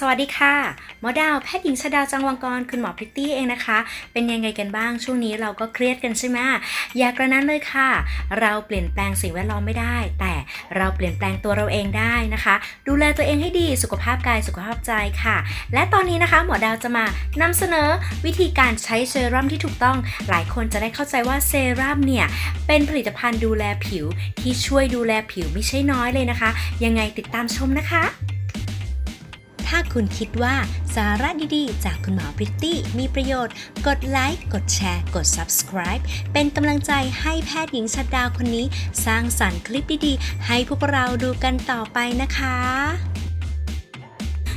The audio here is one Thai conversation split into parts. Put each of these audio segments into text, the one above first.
สวัสดีค่ะ หมอดาวแพทย์หญิงชดาจังวังกร คุณหมอพิตตี้เองนะคะ เป็นยังไงกันบ้าง ช่วงนี้เราก็เครียดกันใช่ไหมอย่ากระนั้นเลยค่ะ เราเปลี่ยนแปลงสิ่งแวดล้อมไม่ได้ แต่เราเปลี่ยนแปลงตัวเราเองได้นะคะ ดูแลตัวเองให้ดี สุขภาพกาย สุขภาพใจค่ะ และตอนนี้นะคะ หมอดาวจะมานำเสนอวิธีการใช้เซรั่มที่ถูกต้อง หลายคนจะได้เข้าใจว่าเซรั่มเนี่ย เป็นผลิตภัณฑ์ดูแลผิวที่ช่วยดูแลผิวไม่ใช่น้อยเลยนะคะ ยังไงติดตามชมนะคะ ถ้าคุณคิดว่าสาระดีๆ จากคุณหมอพิตตี้มีประโยชน์ กดไลค์ กดแชร์ กด subscribe เป็นกำลังใจให้แพทย์หญิงชัดดาวคนนี้ สร้างสรรค์คลิปดีๆ ให้พวกเราดูกันต่อไปนะคะ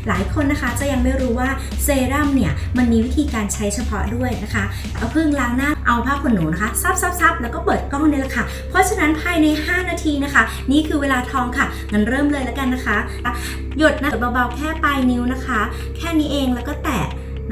หลายคนนะคะจะยังไม่รู้ว่าเซรั่มเนี่ยมันมีวิธีการใช้เฉพาะด้วยนะคะ เอาพึ่งล้างหน้าเอาผ้าขนหนูนะคะซับซับซับแล้วก็เปิดกล้องนี่แหละค่ะ เพราะฉะนั้นภายใน 5 นาทีนะคะ นี่คือเวลาทองค่ะงั้นเริ่มเลยแล้วกันนะคะ หยดนะหยดเบาๆแค่ปลายนิ้วนะคะ แค่นี้เองแล้วก็แตะ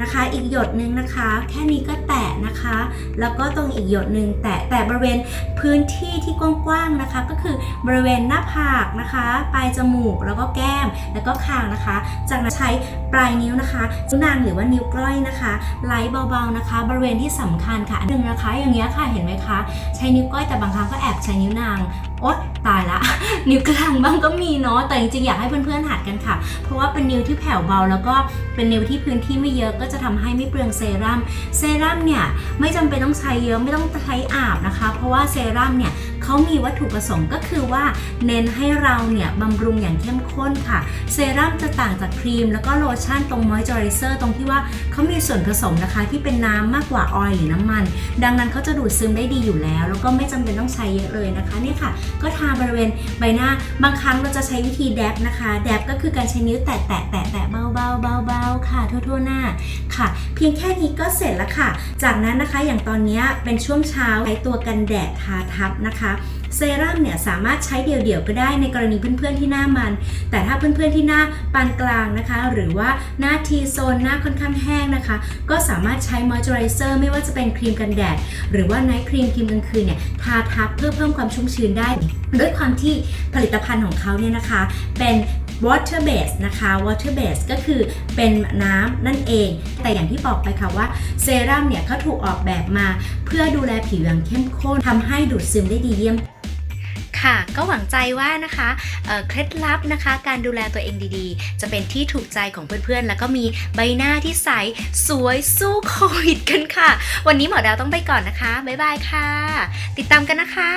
นะคะ อีกหยดหนึ่งนะคะ แค่นี้ก็แตะนะคะ แล้วก็ตรงอีกหยดหนึ่งแตะแต่บริเวณพื้นที่ที่กว้างๆนะคะ ก็คือบริเวณหน้าผากนะคะปลายจมูกแล้วก็แก้มแล้วก็คางนะคะ จากนั้นใช้ปลายนิ้วนะคะนิ้วนางหรือว่านิ้วก้อยนะคะไล่เบาๆนะคะ บริเวณที่สำคัญค่ะอันหนึ่งนะคะ อย่างเงี้ยค่ะเห็นไหมคะ ใช้นิ้วก้อยแต่บางครั้งก็แอบใช้นิ้วนาง โอ๊ยตายละ นิ้วกลางบ้างก็มีเนาะแต่จริงๆอยากให้เพื่อนๆหัดกันค่ะ เพราะว่าเป็นนิ้วที่แผ่วเบา แล้วก็เป็นนิ้วที่พื้นที่ไม่เยอะก็จะทำให้ไม่เปลืองเซรั่มเซรั่มเนี่ยไม่จำเป็นต้องใช้เยอะไม่ต้องใช้อาบนะคะ เพราะว่าเซรั่มเนี่ย เขามีวัตถุประสงค์ก็คือว่า เน้นให้เราเนี่ยบำรุงอย่างเข้มข้นค่ะ เซรั่มจะต่างจากครีม แล้วก็โลชั่นตรงมอยเจอไรเซอร์ตรงที่ว่าเขามีส่วนผสมนะคะที่เป็นน้ำมากกว่าออยล์หรือน้ำมัน ดังนั้นเขาจะดูดซึมได้ดีอยู่แล้ว แล้วก็ไม่จำเป็นต้องใช้เยอะเลยนะคะเนี่ยค่ะ ก็ทาบริเวณใบหน้าบางครั้งเราจะใช้วิธีแดบนะคะแดบก็คือการใช้นิ้วแตะแตะแตะแตะเบาเบาเบาเบาๆค่ะทั่วๆหน้าค่ะ เพียงแค่นี้ก็เสร็จแล้วค่ะ จากนั้นนะคะอย่างตอนนี้เป็นช่วงเช้าใช้ตัวกันแดดทาทับนะคะ เซรั่มเนี่ยสามารถใช้เดี่ยวๆก็ได้ในกรณีเพื่อนๆที่หน้ามัน แต่ถ้าเพื่อนๆที่หน้าปานกลางนะคะ หรือว่าหน้าทีโซนหน้าค่อนข้างแห้งนะคะ ก็สามารถใช้มอยเจอไรเซอร์ไม่ว่าจะเป็นครีมกันแดด หรือว่าไนท์ครีมครีมกลางคืนเนี่ยทาทับเพื่อเพิ่มความชุ่มชื้นได้ ด้วยความที่ผลิตภัณฑ์ของเขาเนี่ยนะคะ เป็น water base นะคะ water base ก็คือเป็นน้ำนั่นเอง แต่อย่างที่บอกไปค่ะว่าเซรั่มเนี่ยเขาถูกออกแบบมา เพื่อดูแลผิวอย่างเข้มข้นทำให้ดูดซึมได้ดีเยี่ยม ค่ะ ก็หวังใจว่านะคะเเคล็ดลับนะคะ การดูแลตัวเองดีๆ จะเป็นที่ถูกใจของเพื่อนๆ แล้วก็มีใบหน้าที่ใสสวยสู้โควิดกันค่ะ วันนี้หมอดาวต้องไปก่อนนะคะ บ๊ายบายค่ะ ติดตามกันนะคะ